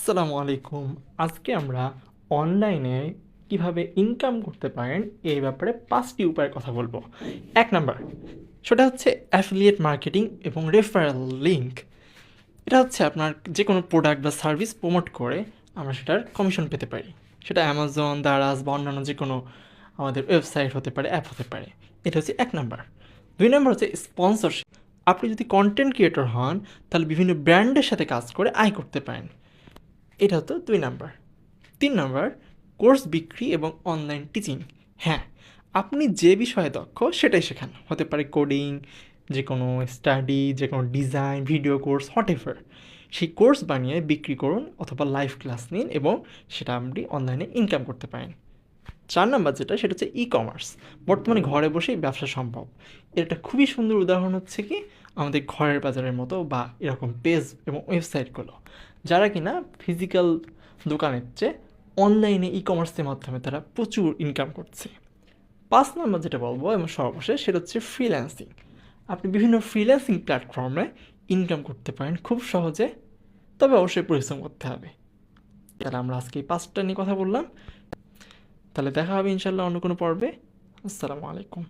আসসালামু আলাইকুম। আজকে আমরা অনলাইনে কীভাবে ইনকাম করতে পারেন, এই ব্যাপারে পাঁচটি উপায়ের কথা বলব। এক নাম্বার, সেটা হচ্ছে অ্যাফিলিয়েট মার্কেটিং এবং রেফারেল লিঙ্ক এটা হচ্ছে আপনার যে কোনো প্রোডাক্ট বা সার্ভিস প্রমোট করে আমরা সেটার কমিশন পেতে পারি। সেটা অ্যামাজন দারাজ বা অন্যান্য যে কোনো আমাদের ওয়েবসাইট হতে পারে অ্যাপ হতে পারে। এটা হচ্ছে এক নাম্বার। দুই নাম্বার হচ্ছে স্পন্সরশিপ আপনি যদি কন্টেন্ট ক্রিয়েটর হন, তাহলে বিভিন্ন ব্র্যান্ডের সাথে কাজ করে আয় করতে পারেন। এটা হতো দুই নাম্বার। তিন নাম্বার, কোর্স বিক্রি এবং অনলাইন টিচিং হ্যাঁ আপনি যে বিষয়ে দক্ষ, সেটাই শেখান। হতে পারে কোডিং যে কোনো স্টাডি যে কোনো design video course whatever সেই কোর্স বানিয়ে বিক্রি করুন অথবা লাইভ ক্লাস নিন এবং সেটা আপনি অনলাইনে ইনকাম করতে পারেন। চার নাম্বার যেটা, সেটা হচ্ছে ই কমার্স বর্তমানে ঘরে বসেই ব্যবসা সম্ভব। এর একটা খুবই সুন্দর উদাহরণ হচ্ছে কি আমাদের ঘরের বাজারের মতো বা এরকম পেজ এবং ওয়েবসাইটগুলো, যারা কিনা ফিজিক্যাল দোকানের চেয়ে অনলাইনে ই কমার্সের মাধ্যমে তারা প্রচুর ইনকাম করছে। পাঁচ নাম্বার যেটা বলব এবং সর্বশেষ, সেটা হচ্ছে ফ্রিল্যান্সিং আপনি বিভিন্ন ফ্রিল্যান্সিং প্ল্যাটফর্মে ইনকাম করতে পারেন খুব সহজে, তবে অবশ্যই পরিশ্রম করতে হবে। তাহলে আমরা আজকে এই পাঁচটা নিয়ে কথা বললাম। তাহলে দেখা হবে ইনশাল্লাহ অন্য কোনো পর্বে। আসসালামু আলাইকুম।